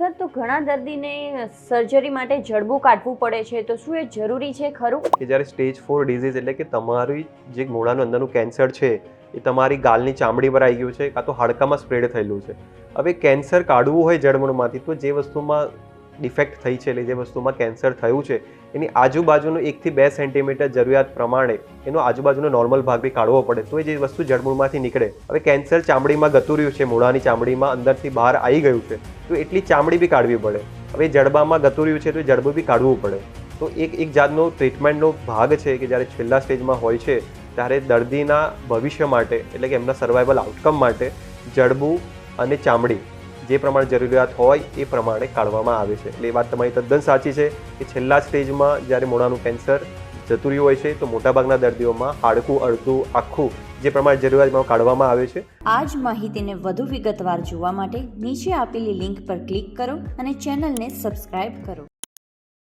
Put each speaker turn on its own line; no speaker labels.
Sir, તો ઘણા દર્દીને સર્જરી માટે જડબું કાઢવું પડે છે, તો શું એ જરૂરી છે ખરું?
કે જ્યારે સ્ટેજ ફોર ડિઝીઝ એટલે કે તમારી જે મૂળાનું અંદરનું કેન્સર છે, એ તમારી ગાલની ચામડી પર આવી ગયું છે, કાં તો હાડકામાં સ્પ્રેડ થયેલું છે. હવે કેન્સર કાઢવું હોય જડમૂળમાંથી, તો જે વસ્તુમાં ડિફેક્ટ થઈ છે, એટલે જે વસ્તુમાં કેન્સર થયું છે, એની આજુબાજુનું એકથી બે સેન્ટીમીટર જરૂરિયાત પ્રમાણે એનો આજુબાજુનો નોર્મલ ભાગ બી કાઢવો પડે. તો એ જે વસ્તુ જડમૂળમાંથી નીકળે, હવે કેન્સર ચામડીમાં ગતું રહ્યું છે, મૂળાની ચામડીમાં અંદરથી બહાર આવી ગયું છે, તો એટલી ચામડી બી કાઢવી પડે. હવે જડબામાં ગતું રહ્યું છે, તો એ જડબું બી કાઢવું પડે. તો એક એક જાતનો ટ્રીટમેન્ટનો ભાગ છે કે જ્યારે છેલ્લા સ્ટેજમાં હોય છે, ત્યારે દર્દીના ભવિષ્ય માટે, એટલે કે એમના સર્વાઈવલ આઉટકમ માટે જડબું અને ચામડી જે પ્રમાણે જરૂરિયાત હોય એ પ્રમાણે કાઢવામાં આવે છે. એટલે એ વાત તમારી તદ્દન સાચી છે કે છેલ્લા સ્ટેજમાં જ્યારે મોઢાનું કેન્સર જતું રહ્યું હોય છે, તો મોટાભાગના દર્દીઓમાં હાડકું, અડધું, આખું જે પ્રમાણે જરૂરિયાતમાં કાઢવામાં આવે છે.
આ જ માહિતીને વધુ વિગતવાર જોવા માટે નીચે આપેલી લિંક પર ક્લિક કરો અને ચેનલને સબસ્ક્રાઇબ કરો.